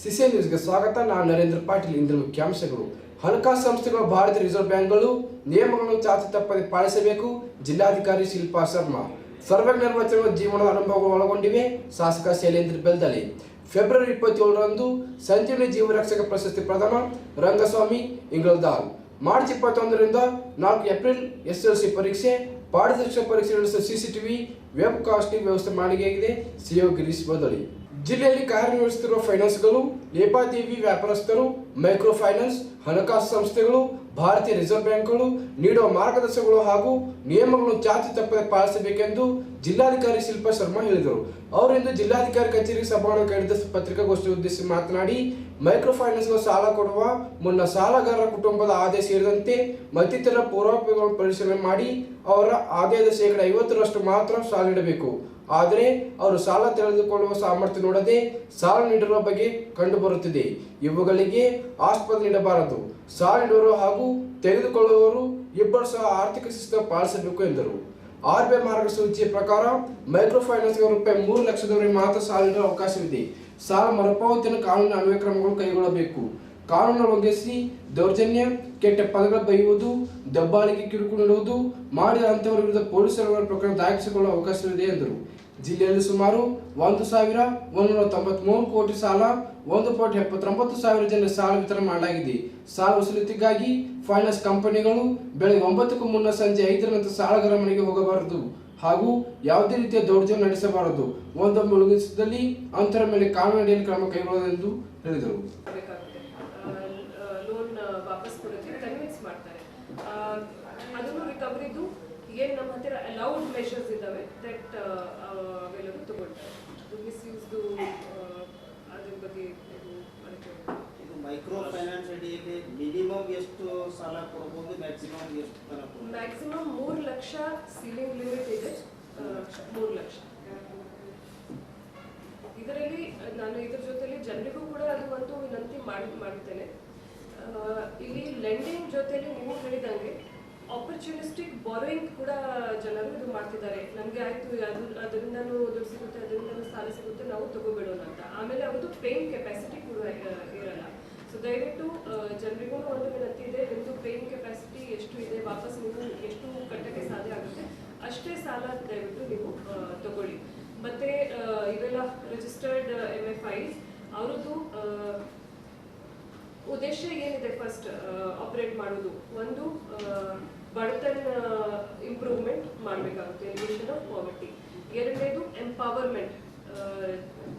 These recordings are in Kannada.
ಸಿಸಿ ನ್ಯೂಸ್ಗೆ ಸ್ವಾಗತ. ನಾನು ನರೇಂದ್ರ ಪಾಟೀಲ್. ಇಂದ್ರ ಮುಖ್ಯಾಂಶಗಳು. ಹಣಕಾಸು ಸಂಸ್ಥೆಗಳು ಭಾರತೀಯ ರಿಸರ್ವ್ ಬ್ಯಾಂಕ್ಗಳು ನಿಯಮಗಳನ್ನು ಚಾಚು ತಪ್ಪದೆ ಪಾಲಿಸಬೇಕು. ಜಿಲ್ಲಾಧಿಕಾರಿ ಶಿಲ್ಪಾ ಶರ್ಮಾ. ಸರ್ವಜ್ಞ ವಚನಗಳು ಜೀವನದ ಅನುಭವಗಳು ಒಳಗೊಂಡಿವೆ. ಶಾಸಕ ಶೈಲೇಂದ್ರ ಬೆಲ್ದಳಿ ಫೆಬ್ರವರಿ ಇಪ್ಪತ್ತೇಳರಂದು ಸಂಜೀವನಿ ಜೀವರಕ್ಷಕ ಪ್ರಶಸ್ತಿ ಪ್ರದಾನ ರಂಗಸ್ವಾಮಿ ಇಂಗಳದಾಲ್ ಮಾರ್ಚ್ ಇಪ್ಪತ್ತೊಂದರಿಂದ ನಾಲ್ಕು ಏಪ್ರಿಲ್ ಎಸ್ ಎಲ್ ಸಿ ಪರೀಕ್ಷೆ, ಪಾರದರ್ಶಕ ಪರೀಕ್ಷೆ ನಡೆಸುವ ಸಿಸಿಟಿವಿ ವೆಬ್ ಕಾಸ್ಟಿಂಗ್ ವ್ಯವಸ್ಥೆ ಮಾಡಿಕೆಯಾಗಿದೆ ಸಿಒ ಗಿರೀಶ್ ಬದಳಿ ಜಿಲ್ಲೆಯಲ್ಲಿ ಕಾರ್ಯನಿರ್ವಹಿಸುತ್ತಿರುವ ಫೈನಾನ್ಸ್ಗಳು ಲೇಪಾದೇವಿ ವ್ಯಾಪಾರಸ್ಥರು ಮೈಕ್ರೋ ಫೈನಾನ್ಸ್ ಹಣಕಾಸು ಸಂಸ್ಥೆಗಳು, ಭಾರತೀಯ ರಿಸರ್ವ್ ಬ್ಯಾಂಕ್ಗಳು ನೀಡುವ ಮಾರ್ಗದರ್ಶನಗಳು ಹಾಗೂ ನಿಯಮಗಳನ್ನು ಜಾತಿ ತಪ್ಪದೆ ಪಾಲಿಸಬೇಕೆಂದು ಜಿಲ್ಲಾಧಿಕಾರಿ ಶಿಲ್ಪಾ ಶರ್ಮಾ ಹೇಳಿದರು. ಅವರಿಂದು ಜಿಲ್ಲಾಧಿಕಾರಿ ಕಚೇರಿ ಸಭಾಂಗಣ ಕರೆದ ಪತ್ರಿಕಾಗೋಷ್ಠಿ ಉದ್ದೇಶಿಸಿ ಮಾತನಾಡಿ ಮೈಕ್ರೋ ಫೈನಾನ್ಸ್ಗಳು ಸಾಲ ಕೊಡುವ ಮುನ್ನ ಸಾಲಗಾರರ ಕುಟುಂಬದ ಆದಾಯ ಸೇರಿದಂತೆ ಮತ್ತಿತರ ಪೂರ್ವಾಪಗಳನ್ನು ಪರಿಶೀಲನೆ ಮಾಡಿ ಅವರ ಆದಾಯದ ಶೇಕಡ ಐವತ್ತರಷ್ಟು ಮಾತ್ರ ಸಾಲ ನೀಡಬೇಕು. ಆದರೆ ಅವರು ಸಾಲ ತೆಗೆದುಕೊಳ್ಳುವ ಸಾಮರ್ಥ್ಯ ನೋಡದೆ ಸಾಲ ನೀಡಿರುವ ಬಗ್ಗೆ ಕಂಡುಬರುತ್ತಿದೆ. ಇವುಗಳಿಗೆ ಆಸ್ಪದ ನೀಡಬಾರದು. ಸಾಲ ನೀಡುವರು ಹಾಗೂ ತೆಗೆದುಕೊಳ್ಳುವವರು ಇಬ್ಬರು ಸಹ ಆರ್ಥಿಕ ಶಿಸ್ತು ಪಾಲಿಸಬೇಕು ಎಂದರು. ಆರ್ ಬಿ ಐ ಮಾರ್ಗಸೂಚಿಯ ಪ್ರಕಾರ ಮೈಕ್ರೋ ಫೈನಾನ್ಸ್ಗೆ ರೂಪಾಯಿ ಮೂರು ಲಕ್ಷದವರೆಗೆ ಮಾತ್ರ ಸಾಲ ನೀಡುವ ಅವಕಾಶವಿದೆ. ಸಾಲ ಮರುಪಾವತಿಯನ್ನು ಕಾನೂನಿನ ಅನ್ವಯ ಕ್ರಮಗಳು ಕೈಗೊಳ್ಳಬೇಕು. ಕಾನೂನು ಒಗ್ಗಿಸಿ ದೌರ್ಜನ್ಯ, ಕೆಟ್ಟ ಪದಗಳ ಬೈಯುವುದು, ದಬ್ಬಾಳಿಕೆ ಕಿರುಕು ನೀಡುವುದು, ಮಾಡಿದ ಅಂತವರ ವಿರುದ್ಧ ಪೊಲೀಸರ ಪ್ರಕರಣ ದಾಖಲಿಸಿಕೊಳ್ಳುವ ಅವಕಾಶವಿದೆ ಎಂದರು. ಜಿಲ್ಲೆಯಲ್ಲಿ ಸುಮಾರು ಒಂದು ಸಾವಿರ ಒಂದೂರ ತೊಂಬತ್ಮೂರು ಕೋಟಿ ಸಾಲ, ಒಂದು ಕೋಟಿ ಎಪ್ಪತ್ತೊಂಬತ್ತು ಸಾವಿರ ಜನ ಸಾಲ ವಿತರಣೆ ಮಾಡಲಾಗಿದೆ. ಸಾಲ ವಸೂಲಿತಿಗಾಗಿ ಫೈನಾನ್ಸ್ ಕಂಪನಿಗಳು ಬೆಳಗ್ಗೆ ಒಂಬತ್ತಕ್ಕೂ ಮುನ್ನ ಸಂಜೆ ಐದರ ನಂತರ ಸಾಲಗಾರ ಮನೆಗೆ ಹೋಗಬಾರದು ಹಾಗೂ ಯಾವುದೇ ರೀತಿಯ ದೌರ್ಜನ್ಯ ನಡೆಸಬಾರದು. ಒಂದೊಮ್ಮೆ ಮುಳುಗಿಸಿದಲ್ಲಿ ಅಂತರ ಮೇಲೆ ಕಾನೂನು ಕ್ರಮ ಕೈಗೊಳ್ಳುವುದೆಂದು ಹೇಳಿದರು. ರಿಕವರಿದು ಏನು ನಮ್ಮ ಹತ್ತಿರ ಅಲೌಡ್ ಮೆಷರ್ಸ್ ಇದ್ದಾವೆ ದಟ್ ಅವೆಲ್ಲವೂ ತಗೊಳ್ತಾರೆ ಅದು ಮಿಸ್ಯೂಸ್ದು ಅದ್ರ ಬಗ್ಗೆ ಇದು ಇದು ಮೈಕ್ರೋ ಫೈನಾನ್ಸ್ ಅಡಿಯಲ್ಲಿ ಮಿನಿಮಮ್ ಎಷ್ಟು ಸಾಲ ಕೊಡ್ಬೋದು ಮ್ಯಾಕ್ಸಿಮಮ್ ಎಷ್ಟು ತನಕ? ಮ್ಯಾಕ್ಸಿಮಮ್ ಮೂರು ಲಕ್ಷ ಸೀಲಿಂಗ್ ಲಿಮಿಟ್ ಇದೆ ಮೂರು ಲಕ್ಷ. ಇದರಲ್ಲಿ ನಾನು ಇದರ ಜೊತೆಲಿ ಜನರಿಗೂ ಕೂಡ ಅದು ಒಂದು ವಿನಂತಿ ಮಾಡಿ ಮಾಡ್ತೇನೆ ಇಲ್ಲಿ ಲೆಂಡಿಂಗ್ ಜೊತೆಲಿ ನೀವು ಹೇಳಿದಂಗೆ ಆಪರ್ಚುನಿಸ್ಟಿಕ್ ಬಾರೋಯಿಂಗ್ ಕೂಡ ಜನರು ಇದು ಮಾಡ್ತಿದ್ದಾರೆ. ನಮಗೆ ಆಯ್ತು, ಅದು, ಅದರಿಂದನೂ ದುಡ್ಡು ಸಿಗುತ್ತೆ, ಅದರಿಂದನೂ ಸಾಲ ಸಿಗುತ್ತೆ, ನಾವು ತಗೋಬಿಡೋಣ ಅಂತ. ಆಮೇಲೆ ಅವ್ರದ್ದು ಪೇಯಿಂಗ್ ಕೆಪಾಸಿಟಿ ಕೂಡ ಇರಲ್ಲ. ಸೊ ದಯವಿಟ್ಟು ಜನರಿಗೂ ಒಂದು ವಿನಂತಿ ಇದೆ ನಿಮ್ಮದು ಪೇಯಿಂಗ್ ಕೆಪಾಸಿಟಿ ಎಷ್ಟು ಇದೆ, ವಾಪಸ್ ನೀವು ಎಷ್ಟು ಕಟ್ಟಕ್ಕೆ ಸಾಧ್ಯ ಆಗುತ್ತೆ, ಅಷ್ಟೇ ಸಾಲ ದಯವಿಟ್ಟು ನೀವು ತಗೊಳ್ಳಿ. ಮತ್ತೆ ಇವೆಲ್ಲ ರಿಜಿಸ್ಟರ್ಡ್ ಎಂ ಎಫ್ ಐಸ್ ಅವ್ರದ್ದು ಉದ್ದೇಶ ಏನಿದೆ ಫಸ್ಟ್ ಆಪರೇಟ್ ಮಾಡೋದು? ಒಂದು ಬಡತನ ಇಂಪ್ರೂವ್ಮೆಂಟ್ ಮಾಡಬೇಕಾಗುತ್ತೆ. ಎಲಿಮಿನೇಷನ್ ಆಫ್ ಪಾವರ್ಟಿ ಎರಡನೇದು ಎಂಪವರ್ಮೆಂಟ್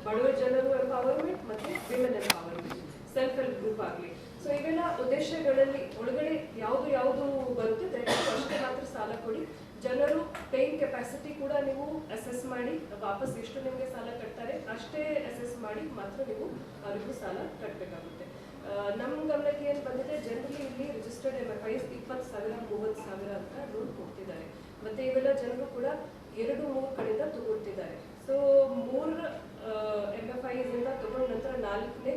ಬಡವ ಜನರು ಎಂಪವರ್ಮೆಂಟ್ ಮತ್ತು women empowerment self help group ಆಗಲಿ. ಸೊ ಇವೆಲ್ಲ ಉದ್ದೇಶಗಳಲ್ಲಿ ಒಳಗಡೆ ಯಾವುದು ಯಾವುದು ಬರುತ್ತೆ, ದಯವಿಟ್ಟು ಅಷ್ಟೇ ಮಾತ್ರ ಸಾಲ ಕೊಡಿ. ಜನರು ಪೇಯಿಂಗ್ ಕೆಪಾಸಿಟಿ ಕೂಡ ನೀವು ಅಸೆಸ್ ಮಾಡಿ, ವಾಪಸ್ ಎಷ್ಟು ನಿಮಗೆ ಸಾಲ ಕಟ್ತಾರೆ ಅಷ್ಟೇ ಅಸೆಸ್ ಮಾಡಿ ಮಾತ್ರ ನೀವು ಅವರಿಗೂ ಸಾಲ ಕಟ್ಟಬೇಕಾಗುತ್ತೆ ನಮ್ಮ ಗಮನಕ್ಕೆ ಏನು ಬಂದಿದೆ ಜನರಲಿ ಇಲ್ಲಿ ರಿಜಿಸ್ಟರ್ಡ್ ಎಂ ಎಫ್ ಐಸ್ ಇಪ್ಪತ್ತು ಸಾವಿರ ಮೂವತ್ತು ಸಾವಿರ ಅಂತ ಲೋನ್ ಕೊಡ್ತಿದ್ದಾರೆ. ಮತ್ತೆ ಇವೆಲ್ಲ ಜನರು ಕೂಡ ಎರಡು ಮೂರು ಕಡೆಯಿಂದ ತಗೊಳ್ತಿದ್ದಾರೆ. ಸೊ ಮೂರು ಎಂ ಎಫ್ ಐಸಿಂದ ತಗೊಂಡ ನಂತರ ನಾಲ್ಕನೇ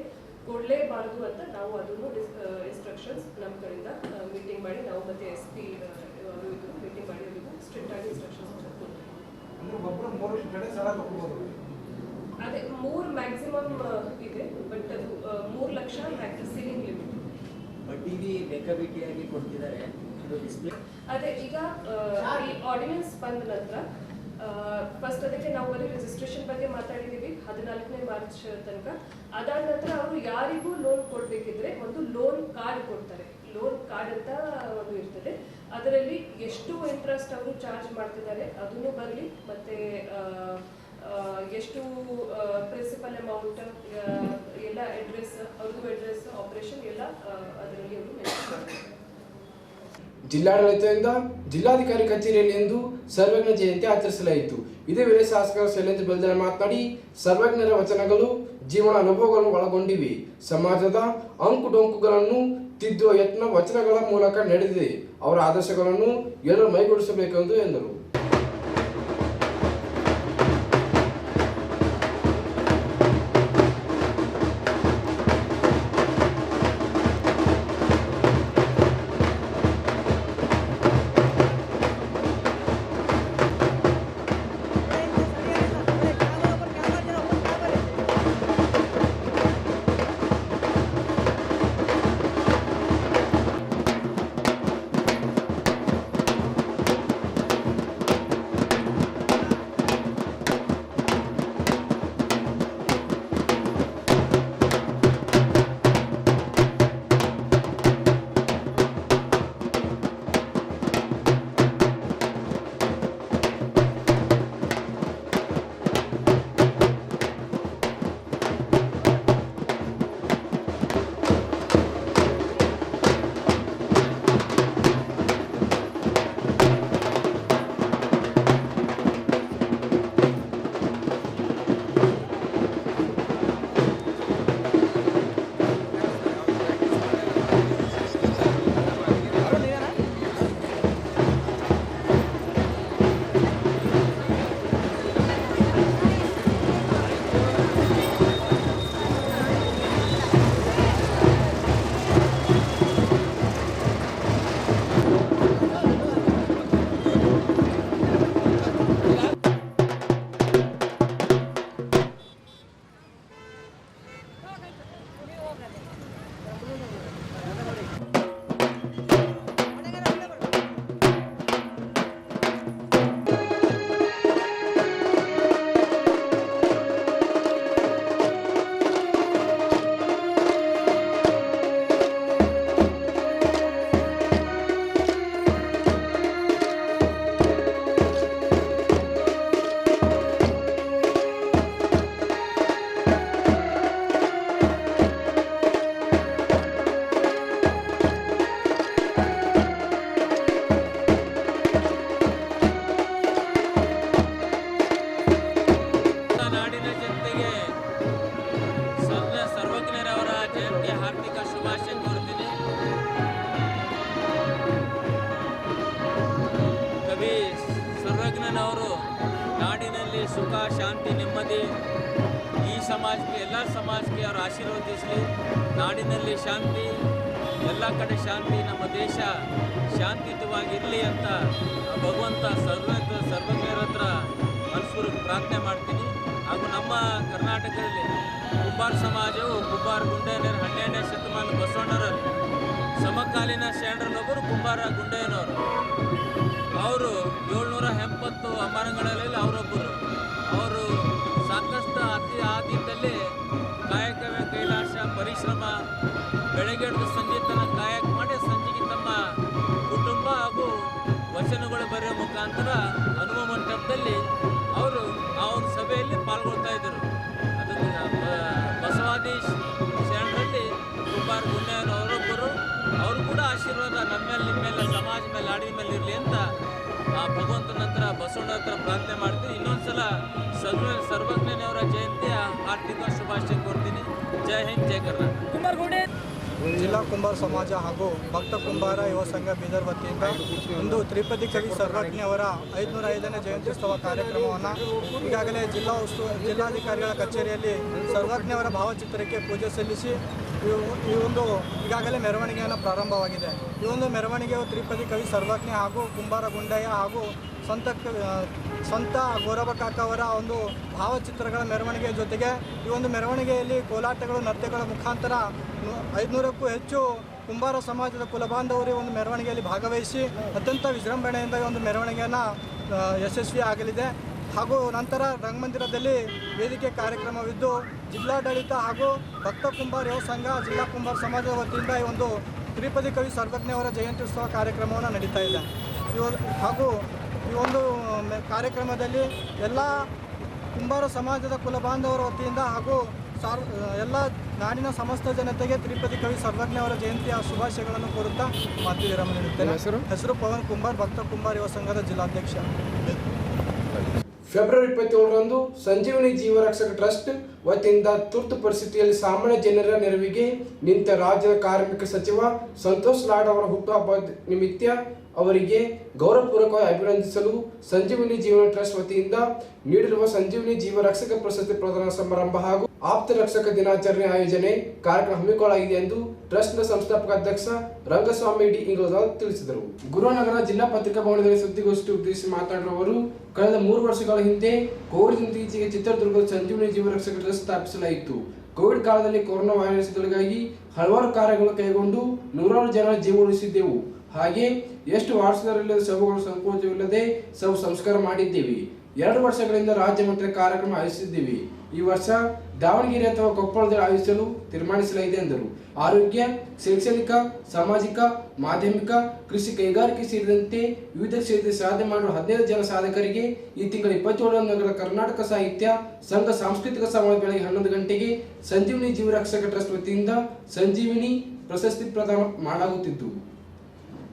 ಕೊಡಲೇಬಾರದು ಅಂತ ನಾವು ಅದನ್ನು ಇನ್ಸ್ಟ್ರಕ್ಷನ್ಸ್ ನಮ್ಮ ಕಡೆಯಿಂದ ಮೀಟಿಂಗ್ ಮಾಡಿ ನಾವು ಮತ್ತೆ ಎಸ್ ಪಿ ಅವರು ಇದ್ರು ಮೀಟಿಂಗ್ ಮಾಡಿ ಅವರಿಗೂ ಸ್ಟ್ರಿಕ್ಟ್ ಆಗಿ ಇನ್ಸ್ಟ್ರಕ್ಷನ್ಸ್ ಅದೇ ಮೂರು ಮ್ಯಾಕ್ಸಿಮಮ್ ಇದೆ ಬಟ್ ಅದು ಮೂರು ಲಕ್ಷ ಸೀಲಿಂಗ್ ಲಿಮಿಟ್ ಬಡ್ಡಿಗೆ ಬೇಕಾಬಿಟ್ಟಿಯಾಗಿ ಕೊಡ್ತಿದ್ದಾರೆ. ಅದು ಈಗ ಈ ಆರ್ಡಿನೆನ್ಸ್ ಬಂದ ನಂತರ ಫಸ್ಟ್ ಅದಕ್ಕೆ ನಾವು ಬರೀ ರಿಜಿಸ್ಟ್ರೇಷನ್ ಬಗ್ಗೆ ಮಾತಾಡಿದೀವಿ ಹದಿನಾಲ್ಕನೇ ಮಾರ್ಚ್ ತನಕ. ಅದಾದ ನಂತರ ಅವರು ಯಾರಿಗೂ ಲೋನ್ ಕೊಡ್ಬೇಕಿದ್ರೆ ಒಂದು ಲೋನ್ ಕಾರ್ಡ್ ಕೊಡ್ತಾರೆ. ಲೋನ್ ಕಾರ್ಡ್ ಅಂತ ಒಂದು ಇರ್ತದೆ. ಅದರಲ್ಲಿ ಎಷ್ಟು ಇಂಟ್ರೆಸ್ಟ್ ಅವರು ಚಾರ್ಜ್ ಮಾಡ್ತಿದ್ದಾರೆ, ಅದನ್ನು ಬರಲಿ, ಮತ್ತೆ ಎಷ್ಟು ಪ್ರಿನ್ಸಿಪಲ್ ಅಮೌಂಟ್ ಎಲ್ಲ ಅಡ್ರೆಸ್ ಅವ್ರದ್ದು ಅಡ್ರೆಸ್ ಆಪರೇಷನ್ ಎಲ್ಲ ಅದರಲ್ಲಿ ಅವರು ಜಿಲ್ಲಾಡಳಿತದಿಂದ ಜಿಲ್ಲಾಧಿಕಾರಿ ಕಚೇರಿಯಲ್ಲಿ ಇಂದು ಸರ್ವಜ್ಞ ಜಯಂತಿ ಆಚರಿಸಲಾಯಿತು. ಇದೇ ವೇಳೆ ಶಾಸಕ ಶೈಲೇಂದ್ರ ಬೆಲ್ದರ ಮಾತನಾಡಿ, ಸರ್ವಜ್ಞರ ವಚನಗಳು ಜೀವನ ಅನುಭವಗಳನ್ನು ಒಳಗೊಂಡಿವೆ. ಸಮಾಜದ ಅಂಕು ಡೊಂಕುಗಳನ್ನು ತಿದ್ದುವ ಯತ್ನ ವಚನಗಳ ಮೂಲಕ ನಡೆದಿದೆ. ಅವರ ಆದರ್ಶಗಳನ್ನು ಎಲ್ಲರೂ ಮೈಗೂಡಿಸಬೇಕೆಂದು ಎಂದರು. ಸಮಕಾಲೀನ ಶರಣರಲ್ಲೊಬ್ಬರು ಕುಂಬಾರ ಗುಂಡಯ್ಯನವರು. ಅವರು ಏಳ್ನೂರ ಎಂಬತ್ತು ಅಮರಗಳಲ್ಲಿ ಅವರೊಬ್ಬರು. ಅವರು ಸಾಕಷ್ಟು ಅತಿ ಆದ್ಯದಲ್ಲಿ ಕಾಯಕವೇ ಕೈಲಾಸ ಪರಿಶ್ರಮ, ಬೆಳಗ್ಗೆ ಹಿಡಿದು ಸಂಜೆ ತನಕ ಕಾಯಕ ಮಾಡಿ ಸಂಜೆಗೆ ತಮ್ಮ ಕುಟುಂಬ ಹಾಗೂ ವಚನಗಳು ಬರೆಯುವ ಮುಖಾಂತರ ಹನುಮ ಮಂಟಪದಲ್ಲಿ ಅವರು ಆ ಒಂದು ಸಭೆಯಲ್ಲಿ ಪಾಲ್ಗೊಳ್ತಾ ಇದ್ದರು. ಬ- ಬಸವಾದಿ ಶರಣರಲ್ಲಿ ಕುಂಬಾರ ಗುಂಡಯ್ಯನ ಅವರೊಬ್ಬರು ಅವರು ಕೂಡ ಆಶೀರ್ವಾದ ನಮ್ಮ ಮೇಲೆ ನಿಮ್ಮ ಮೇಲೆ ಸಮಾಜ ಮೇಲೆ ನಾಡಿನ ಮೇಲೆ ಇರಲಿ ಅಂತ ಆ ಭಗವಂತನ ಹತ್ರ ಬಸವಣ್ಣ ಹತ್ರ ಪ್ರಾರ್ಥನೆ ಮಾಡ್ತೀನಿ. ಇನ್ನೊಂದ್ಸಲ ಸರ್ವ ಸರ್ವಜ್ಞನೆಯವರ ಜಯಂತಿ ಹಾರ್ದಿಕ ಶುಭಾಶಯ ಕೊಡ್ತೀನಿ ಜೈ ಹಿಂದ್ ಜೈ ಕರ್ನಾಟಕ. ಜಿಲ್ಲಾ ಕುಂಬಾರ ಸಮಾಜ ಹಾಗೂ ಭಕ್ತ ಕುಂಬಾರ ಯುವ ಸಂಘ ಬೀದರ್ ವತಿಯಿಂದ ಇಂದು ತ್ರಿಪದಿ ಕವಿ ಸರ್ವಜ್ಞ ಅವರ ಐದುನೂರ ಐದನೇ ಜಯಂತ್ಯುತ್ಸವ ಕಾರ್ಯಕ್ರಮವನ್ನು ಈಗಾಗಲೇ ಜಿಲ್ಲಾ ಉಸ್ತು ಜಿಲ್ಲಾಧಿಕಾರಿಗಳ ಕಚೇರಿಯಲ್ಲಿ ಸರ್ವಜ್ಞ ಅವರ ಭಾವಚಿತ್ರಕ್ಕೆ ಪೂಜೆ ಸಲ್ಲಿಸಿ ಈ- ಒಂದು ಈಗಾಗಲೇ ಮೆರವಣಿಗೆಯನ್ನು ಪ್ರಾರಂಭವಾಗಿದೆ. ಈ ಒಂದು ಮೆರವಣಿಗೆಯು ತ್ರಿಪದಿ ಕವಿ ಸರ್ವಜ್ಞ ಹಾಗೂ ಕುಂಬಾರ ಗುಂಡಯ್ಯ ಹಾಗೂ ಸ್ವಂತ ಸ್ವಂತ ಗೌರವ ಕಾಕವರ ಒಂದು ಭಾವಚಿತ್ರಗಳ ಮೆರವಣಿಗೆ ಜೊತೆಗೆ ಈ ಒಂದು ಮೆರವಣಿಗೆಯಲ್ಲಿ ಕೋಲಾಟಗಳು, ನೃತ್ಯಗಳ ಮುಖಾಂತರ ಐದುನೂರಕ್ಕೂ ಹೆಚ್ಚು ಕುಂಬಾರ ಸಮಾಜದ ಕುಲಬಾಂಧವರು ಒಂದು ಮೆರವಣಿಗೆಯಲ್ಲಿ ಭಾಗವಹಿಸಿ ಅತ್ಯಂತ ವಿಜೃಂಭಣೆಯಿಂದ ಒಂದು ಮೆರವಣಿಗೆಯನ್ನು ಯಶಸ್ವಿ ಆಗಲಿದೆ ಹಾಗೂ ನಂತರ ರಂಗಮಂದಿರದಲ್ಲಿ ವೇದಿಕೆ ಕಾರ್ಯಕ್ರಮವಿದ್ದು ಜಿಲ್ಲಾಡಳಿತ ಹಾಗೂ ಭಕ್ತ ಕುಂಬಾರ ಯುವ ಸಂಘ ಜಿಲ್ಲಾ ಕುಂಬಾರ ಸಮಾಜದ ವತಿಯಿಂದ ಈ ಒಂದು ತ್ರಿಪದಿ ಕವಿ ಸರ್ವಜ್ಞೆಯವರ ಜಯಂತಿ ಉತ್ಸವ ಕಾರ್ಯಕ್ರಮವನ್ನು ನಡೀತಾ ಇದೆ. ಹಾಗೂ ಈ ಒಂದು ಕಾರ್ಯಕ್ರಮದಲ್ಲಿ ಎಲ್ಲ ಕುಂಬಾರ ಸಮಾಜದ ಕುಲಬಾಂಧವರ ವತಿಯಿಂದ ಹಾಗೂ ಸಾರ್ ಎಲ್ಲ ನಾಡಿನ ಸಮಸ್ತ ಜನತೆಗೆ ತಿರುಪತಿ ಕವಿ ಸರ್ವಜ್ಞವರ ಜಯಂತಿಯ ಶುಭಾಶಯಗಳನ್ನು ಕೋರುತ್ತಾ ಮಾತು ವಿರಾಮ ನೀಡುತ್ತೇನೆ ಹೆಸರು? ಹೆಸರು ಪವನ್ ಕುಂಬಾರ್ ಭಕ್ತ ಕುಂಬಾರ್ ಯುವ ಸಂಘದ ಜಿಲ್ಲಾಧ್ಯಕ್ಷ. ಫೆಬ್ರವರಿ ಇಪ್ಪತ್ತೇಳರಂದು ಸಂಜೀವನಿ ಜೀವರಕ್ಷಕ ಟ್ರಸ್ಟ್ ವತಿಯಿಂದ ತುರ್ತು ಪರಿಸ್ಥಿತಿಯಲ್ಲಿ ಸಾಮಾನ್ಯ ಜನರ ನೆರವಿಗೆ ನಿಂತ ರಾಜ್ಯದ ಕಾರ್ಮಿಕ ಸಚಿವ ಸಂತೋಷ್ ಲಾಡ್ ಅವರ ಹುಟ್ಟುಹಬ್ಬ ನಿಮಿತ್ತ ಅವರಿಗೆ ಗೌರವಪೂರ್ವಕವಾಗಿ ಅಭಿನಂದಿಸಲು ಸಂಜೀವಿನಿ ಜೀವನ ಟ್ರಸ್ಟ್ ವತಿಯಿಂದ ನೀಡಿರುವ ಸಂಜೀವನಿ ಜೀವರಕ್ಷಕ ಪ್ರಶಸ್ತಿ ಪ್ರದಾನ ಸಮಾರಂಭ ಹಾಗೂ ಆಪ್ತ ರಕ್ಷಕ ದಿನಾಚರಣೆ ಆಯೋಜನೆ ಕಾರ್ಯಕ್ರಮ ಹಮ್ಮಿಕೊಳ್ಳಲಾಗಿದೆ ಎಂದು ಟ್ರಸ್ಟ್ನ ಸಂಸ್ಥಾಪಕ ಅಧ್ಯಕ್ಷ ರಂಗಸ್ವಾಮಿ ಡಿ ಇಂಗ್ಲಜ್ ತಿಳಿಸಿದರು. ಗುರುನಗರ ಜಿಲ್ಲಾ ಪತ್ರಿಕಾ ಭವನದಲ್ಲಿ ಸುದ್ದಿಗೋಷ್ಠಿ ಉದ್ದೇಶಿಸಿ ಮಾತನಾಡಿರುವ ಅವರು, ಕಳೆದ ಮೂರು ವರ್ಷಗಳ ಹಿಂದೆ ಕೋವಿಡ್ ಇತ್ತೀಚೆಗೆ ಚಿತ್ರದುರ್ಗದ ಸಂಜೀವಿನಿ ಜೀವ ರಕ್ಷಕ ಟ್ರಸ್ಟ್ ಸ್ಥಾಪಿಸಲಾಯಿತು. ಕೋವಿಡ್ ಕಾಲದಲ್ಲಿ ಕೊರೋನಾ ವೈರಸ್ಗಳಿಗಾಗಿ ಹಲವಾರು ಕಾರ್ಯಗಳು ಕೈಗೊಂಡು ನೂರಾರು ಜನರ ಜೀವ ಉಳಿಸಿದ್ದೆವು. ಹಾಗೆ ಎಷ್ಟು ವಾರಸದಲ್ಲಿಲ್ಲದ ಶವಗಳು ಸಂಕೋಚವಿಲ್ಲದೆ ಶವ ಸಂಸ್ಕಾರ ಮಾಡಿದ್ದೀವಿ. ಎರಡು ವರ್ಷಗಳಿಂದ ರಾಜ್ಯ ಮಟ್ಟದ ಕಾರ್ಯಕ್ರಮ ಆಯೋಜಿಸಿದ್ದೀವಿ. ಈ ವರ್ಷ ದಾವಣಗೆರೆ ಅಥವಾ ಕೊಪ್ಪಳದಲ್ಲಿ ಆಯೋಜಿಸಲು ತೀರ್ಮಾನಿಸಲಾಗಿದೆ ಎಂದರು. ಆರೋಗ್ಯ, ಶೈಕ್ಷಣಿಕ, ಸಾಮಾಜಿಕ, ಮಾಧ್ಯಮಿಕ, ಕೃಷಿ ಕೈಗಾರಿಕೆ ಸೇರಿದಂತೆ ವಿವಿಧ ಕ್ಷೇತ್ರದಲ್ಲಿ ಸಾಧನೆ ಮಾಡುವ ಹದಿನೈದು ಜನ ಸಾಧಕರಿಗೆ ಈ ತಿಂಗಳ ಇಪ್ಪತ್ತೇಳರ ನಗರ ಕರ್ನಾಟಕ ಸಾಹಿತ್ಯ, ಸಂಘ ಸಾಂಸ್ಕೃತಿಕ ಸಮಾಜ ಬೆಳಗ್ಗೆ ಹನ್ನೊಂದು ಗಂಟೆಗೆ ಸಂಜೀವಿನಿ ಜೀವರಕ್ಷಕ ಟ್ರಸ್ಟ್ ವತಿಯಿಂದ ಸಂಜೀವಿನಿ ಪ್ರಶಸ್ತಿ ಪ್ರದಾನ ಮಾಡಲಾಗುತ್ತಿದ್ದು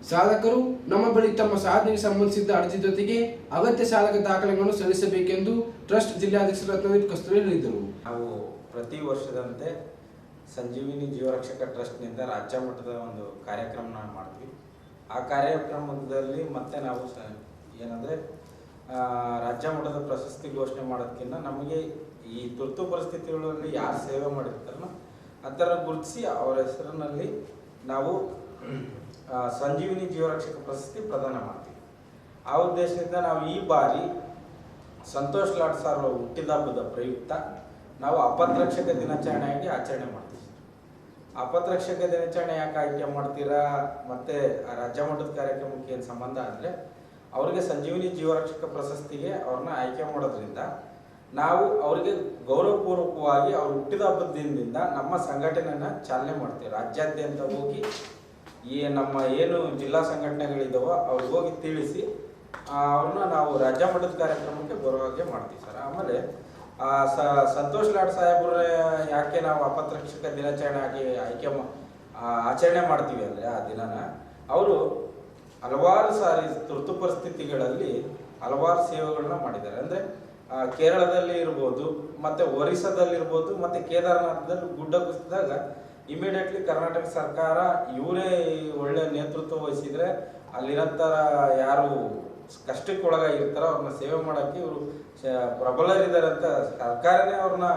ಸಾಧಕರು ನಮ್ಮ ಬಳಿ ತಮ್ಮ ಸಾಧನೆಗೆ ಸಂಬಂಧಿಸಿದ ಅರ್ಜಿ ಜೊತೆಗೆ ಅಗತ್ಯ ಸಾಧಕ ದಾಖಲೆಗಳನ್ನು ಸಲ್ಲಿಸಬೇಕೆಂದು ಟ್ರಸ್ಟ್ ಜಿಲ್ಲಾಧ್ಯಕ್ಷ ರತ್ನದೀಪ್ ಕಸ್ತೂರಿ ಹೇಳಿದರು. ನಾವು ಪ್ರತಿ ವರ್ಷದಂತೆ ಸಂಜೀವಿನಿ ಜೀವರಕ್ಷಕ ಟ್ರಸ್ಟ್ನಿಂದ ರಾಜ್ಯ ಮಟ್ಟದ ಒಂದು ಕಾರ್ಯಕ್ರಮನ ಮಾಡ್ತೀವಿ. ಆ ಕಾರ್ಯಕ್ರಮದಲ್ಲಿ ಮತ್ತೆ ನಾವು ಸ, ಏನಂದರೆ ರಾಜ್ಯ ಮಟ್ಟದ ಪ್ರಶಸ್ತಿ ಘೋಷಣೆ ಮಾಡೋದಕ್ಕಿಂತ ನಮಗೆ ಈ ತುರ್ತು ಪರಿಸ್ಥಿತಿಗಳಲ್ಲಿ ಯಾರು ಸೇವೆ ಮಾಡಿರ್ತಾರೋ ಅದರ ಗುರುತಿಸಿ ಅವರ ಹೆಸರಿನಲ್ಲಿ ನಾವು ಸಂಜೀವಿನಿ ಜೀವರಕ್ಷಕ ಪ್ರಶಸ್ತಿ ಪ್ರದಾನ ಮಾಡ್ತೀವಿ. ಆ ಉದ್ದೇಶದಿಂದ ನಾವು ಈ ಬಾರಿ ಸಂತೋಷ್ ಲಾಡ್ ಸರ್ ಹುಟ್ಟಿದ ಹಬ್ಬದ ಪ್ರಯುಕ್ತ ನಾವು ಅಪತ್ರಕ್ಷಕ ದಿನಾಚರಣೆಯಾಗಿ ಆಚರಣೆ ಮಾಡ್ತೀವಿ. ಅಪತ್ರಕ್ಷಕ ದಿನಾಚರಣೆ ಯಾಕೆ ಆಯ್ಕೆ ಮಾಡ್ತೀರಾ? ಮತ್ತೆ ರಾಜ್ಯ ಮಟ್ಟದ ಕಾರ್ಯಕ್ರಮಕ್ಕೆ ಏನು ಸಂಬಂಧ ಅಂದರೆ ಅವರಿಗೆ ಸಂಜೀವಿನಿ ಜೀವರಕ್ಷಕ ಪ್ರಶಸ್ತಿಗೆ ಅವ್ರನ್ನ ಆಯ್ಕೆ ಮಾಡೋದ್ರಿಂದ ನಾವು ಅವರಿಗೆ ಗೌರವಪೂರ್ವಕವಾಗಿ ಅವ್ರು ಹುಟ್ಟಿದ ಹಬ್ಬದ ದಿನದಿಂದ ನಮ್ಮ ಸಂಘಟನೆಯನ್ನು ಚಾಲನೆ ಮಾಡ್ತೀವಿ. ರಾಜ್ಯಾದ್ಯಂತ ಹೋಗಿ ಈ ನಮ್ಮ ಏನು ಜಿಲ್ಲಾ ಸಂಘಟನೆಗಳಿದಾವೋ ಅವ್ರಿಗೆ ಹೋಗಿ ತಿಳಿಸಿ ಅವ್ರನ್ನ ನಾವು ರಾಜ್ಯ ಮಟ್ಟದ ಕಾರ್ಯಕ್ರಮಕ್ಕೆ ಹಾಗೆ ಮಾಡ್ತೀವಿ ಸರ್. ಆಮೇಲೆ ಆ, ಸ- ಸಂತೋಷ್ ಲಾಡ್ ಸಾಹೇಬ್ರ ಯಾಕೆ ನಾವು ಅಪತ್ರಕ್ಷಕ ದಿನಾಚರಣೆ ಆಗಿ ಆಯ್ಕೆ ಆಚರಣೆ ಮಾಡ್ತೀವಿ ಅಂದರೆ ಆ ದಿನನ ಅವರು ಹಲವಾರು ಸಾರಿ ತುರ್ತು ಪರಿಸ್ಥಿತಿಗಳಲ್ಲಿ ಹಲವಾರು ಸೇವೆಗಳನ್ನ ಮಾಡಿದ್ದಾರೆ. ಅಂದರೆ ಕೇರಳದಲ್ಲಿ ಇರ್ಬೋದು ಮತ್ತು ಒರಿಸ್ಸಾದಲ್ಲಿರ್ಬೋದು ಮತ್ತು ಕೇದಾರನಾಥದಲ್ಲಿ ಗುಡ್ಡ ಕುಸಿದಾಗ ಇಮಿಡಿಯೇಟ್ಲಿ ಕರ್ನಾಟಕ ಸರ್ಕಾರ ಇವರೇ ಒಳ್ಳೆ ನೇತೃತ್ವ ವಹಿಸಿದ್ರೆ ಅಲ್ಲಿರಂತರ ಯಾರು ಕಷ್ಟಕ್ಕೆ ಒಳಗಾಗಿರ್ತಾರೋ ಅವ್ರನ್ನ ಸೇವೆ ಮಾಡೋಕ್ಕೆ ಇವರು ಪ್ರಬಲರಿದ್ದಾರೆ ಅಂತ ಸರ್ಕಾರನೇ ಅವ್ರನ್ನ